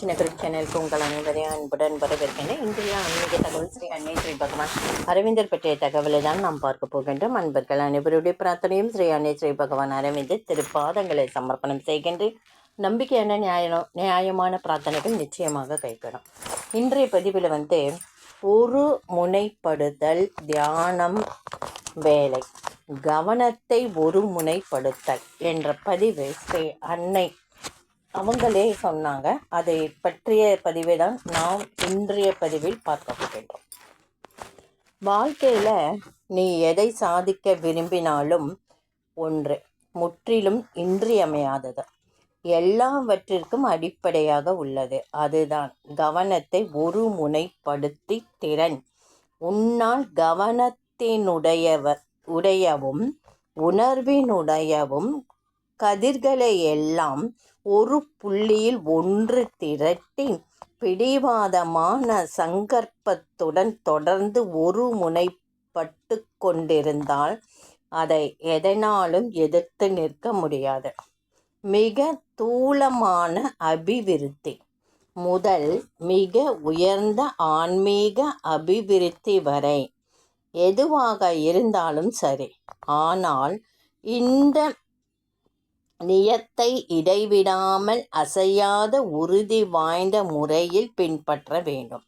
சின்ன குரு சேனலுக்கு உங்கள் அனைவரையும் அன்புடன் வரவேற்கின்றேன் இன்றைய ஆன்மீக தகவல் ஸ்ரீ அன்னை ஸ்ரீ பகவான் அரவிந்தர் பற்றிய தகவலை தான் நாம் பார்க்க போகின்றோம். அன்பர்கள் அனைவருடைய பிரார்த்தனையும் ஸ்ரீ அன்னை ஸ்ரீ பகவான் அரவிந்தர் திருப்பாதங்களை சமர்ப்பணம் செய்கின்ற நம்பிக்கையான நியாயம் நியாயமான பிரார்த்தனைகள் நிச்சயமாக கைகூடும் இன்றைய பதிவில் வந்து ஒரு முனைப்படுதல் தியானம் வேலை. கவனத்தை ஒரு முனைப்படுத்தல் என்ற பதிவு ஸ்ரீ அன்னை அவங்களே சொன்னாங்க. அதை பற்றிய பதிவை தான் நாம் இன்றைய பதிவில் பார்க்க வேண்டும் வாழ்க்கையில் நீ எதை சாதிக்க விரும்பினாலும் ஒன்று முற்றிலும் இன்றியமையாதது. எல்லாவற்றிற்கும் அடிப்படையாக உள்ளது. அதுதான் கவனத்தை ஒரு முனைப்படுத்தி திறன். உன்னால் கவனத்தினுடையவ உடையவும் உணர்வினுடையவும் கதிர்களை எல்லாம் ஒரு புள்ளியில் ஒன்று திரட்டி பிடிவாதமான சங்கற்பத்துடன் தொடர்ந்து ஒரு முனைப்பட்டு கொண்டிருந்தால் அதை எதனாலும் எதிர்த்து நிற்க முடியாது. மிக தூளமான அபிவிருத்தி. முதல் மிக உயர்ந்த ஆன்மீக அபிவிருத்தி வரை எதுவாக இருந்தாலும் சரி. ஆனால் இந்த நியத்தை இடைவிடாமல் அசையாத உறுதி வாய்ந்த முறையில் பின்பற்ற வேண்டும்.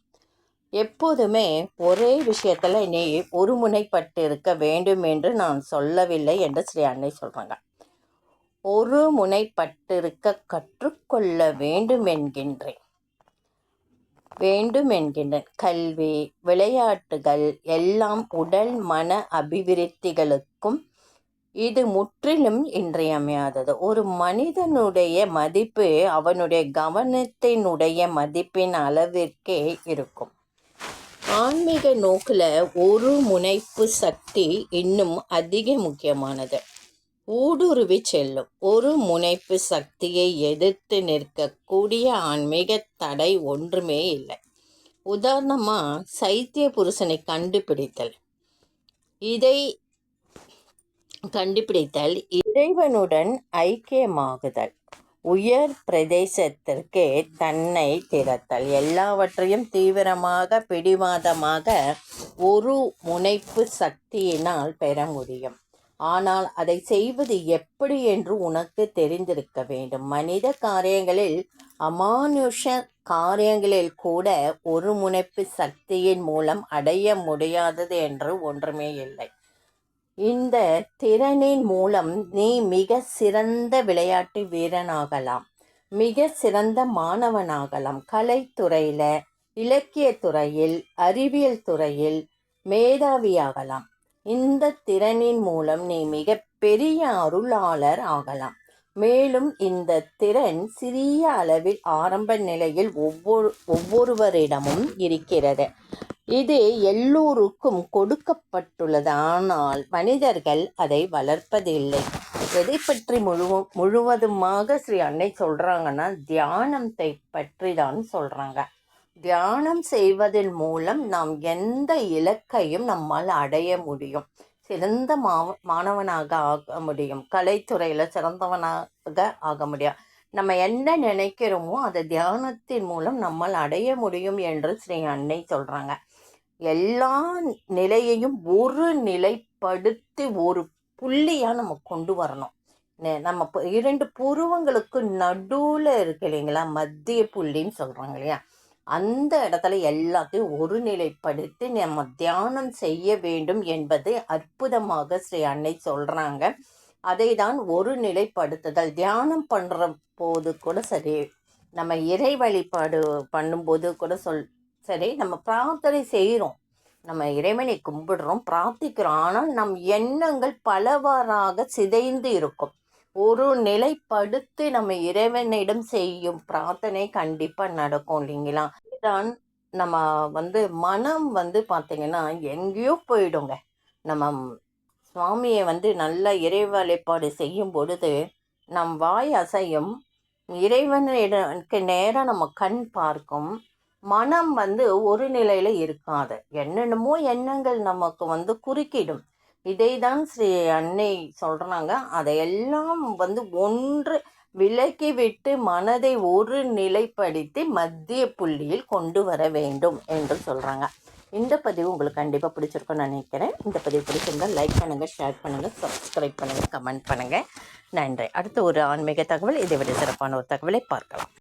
எப்போதுமே ஒரே விஷயத்தில் நீ ஒருமுனைப்பட்டிருக்க வேண்டும் என்று நான் சொல்லவில்லை என்று ஸ்ரீ அன்னை சொல்கிறாங்க ஒரு முனைப்பட்டிருக்க கற்றுக்கொள்ள வேண்டும் என்கின்றேன். வேண்டும் என்கின்றேன். கல்வி விளையாட்டுகள் எல்லாம் உடல் மன அபிவிருத்திகளுக்கு இது முற்றிலும் இன்றியமையாதது. ஒரு மனிதனுடைய மதிப்பு அவனுடைய கவனத்தினுடைய மதிப்பின் அளவிற்கே இருக்கும். ஆன்மீக நோக்கில் ஒரு முனைப்பு சக்தி இன்னும் அதிக முக்கியமானது. ஊடுருவி செல்லும். ஒரு முனைப்பு சக்தியை எதிர்த்து நிற்கக்கூடிய ஆன்மீக தடை ஒன்றுமே இல்லை. உதாரணமாக சைத்திய புருஷனை கண்டுபிடித்தல். இதை கண்டுபிடித்தல் இறைவனுடன் ஐக்கியமாகுதல். உயர் பிரதேசத்திற்கு தன்னை திறத்தல். எல்லாவற்றையும் தீவிரமாக பிடிவாதமாக ஒரு முனைப்பு சக்தியினால் பெற முடியும். ஆனால் அதை செய்வது எப்படி என்று உனக்கு தெரிந்திருக்க வேண்டும். மனித காரியங்களில் அமானுஷ காரியங்களில் கூட ஒரு முனைப்பு சக்தியின் மூலம் அடைய முடியாதது என்று ஒன்றுமே இல்லை. இந்த திறனின் மூலம் நீ மிக சிறந்த விளையாட்டு வீரனாகலாம். மிக சிறந்த மாணவனாகலாம். கலைத்துறையில் இலக்கிய துறையில் அறிவியல் துறையில் மேதாவியாகலாம். இந்த திறனின் மூலம் நீ மிக பெரிய அருளாளர் ஆகலாம். மேலும் இந்த திறன் சிறிய அளவில் ஆரம்ப நிலையில் ஒவ்வொரு ஒவ்வொருவரிடமும் இருக்கிறது. இது எல்லோருக்கும் கொடுக்கப்பட்டுள்ளது ஆனால் மனிதர்கள் அதை வளர்ப்பதில்லை. எதை பற்றி முழு முழுவதுமாக ஸ்ரீ அன்னை சொல்கிறாங்கன்னா தியானத்தை பற்றி தான் சொல்கிறாங்க தியானம் செய்வதன் மூலம் நாம் எந்த இலக்கையும் நம்மால் அடைய முடியும். சிறந்த மாவ மாணவனாக ஆக முடியும். கலைத்துறையில் சிறந்தவனாக ஆக முடியும். நம்ம என்ன நினைக்கிறோமோ அதை தியானத்தின் மூலம் நம்மால் அடைய முடியும் என்று ஸ்ரீ அன்னை சொல்கிறாங்க எல்லா நிலையையும் ஒரு நிலைப்படுத்தி ஒரு புள்ளியாக நம்ம கொண்டு வரணும். நம்ம இரண்டு புருவங்களுக்கு நடுவில் இருக்கு இல்லைங்களா? மத்திய புள்ளின்னு சொல்கிறாங்க இல்லையா? அந்த இடத்துல எல்லாத்தையும் ஒருநிலைப்படுத்தி நம்ம தியானம் செய்ய வேண்டும் என்பது அற்புதமாக ஸ்ரீ அன்னை சொல்கிறாங்க அதை தான் ஒரு நிலைப்படுத்துதல். தியானம் பண்ணுற போது கூட சரி நம்ம இறை வழிபாடு பண்ணும்போது கூட சொல் சரி நம்ம பிரார்த்தனை செய்கிறோம் நம்ம இறைவனை கும்பிடுறோம் பிரார்த்திக்கிறோம். ஆனால் நம் எண்ணங்கள் பலவாறாக சிதைந்து இருக்கும். ஒரு நிலைப்படுத்தி நம்ம இறைவனிடம் செய்யும் பிரார்த்தனை கண்டிப்பாக நடக்கும் இல்லைங்களா? இதுதான் நம்ம வந்து மனம் வந்து பார்த்திங்கன்னா எங்கேயோ போயிடுங்க. நம்ம சுவாமியை வந்து நல்ல இறை வழிபாடு செய்யும் பொழுது நம் வாய் அசையும் இறைவனிடக்கு நேராக நம்ம கண் பார்க்கும் மனம் வந்து ஒரு நிலையில் இருக்காது. என்னென்னமோ எண்ணங்கள் நமக்கு வந்து குறுக்கிடும். இதை தான் ஸ்ரீ அன்னை சொல்கிறாங்க அதையெல்லாம் வந்து ஒன்று விலக்கிவிட்டு மனதை ஒரு நிலைப்படுத்தி மத்திய புள்ளியில் கொண்டு வர வேண்டும் என்று சொல்கிறாங்க இந்த பதிவு உங்களுக்கு கண்டிப்பாக பிடிச்சிருக்கும்னு நினைக்கிறேன். இந்த பதிவு பிடிச்சிருந்தால் லைக் பண்ணுங்கள் ஷேர் பண்ணுங்கள் சப்ஸ்கிரைப் பண்ணுங்கள் கமெண்ட் பண்ணுங்கள் நன்றி. அடுத்த ஒரு ஆன்மீக தகவல் இதை விட சிறப்பான ஒரு தகவலை பார்க்கலாம்.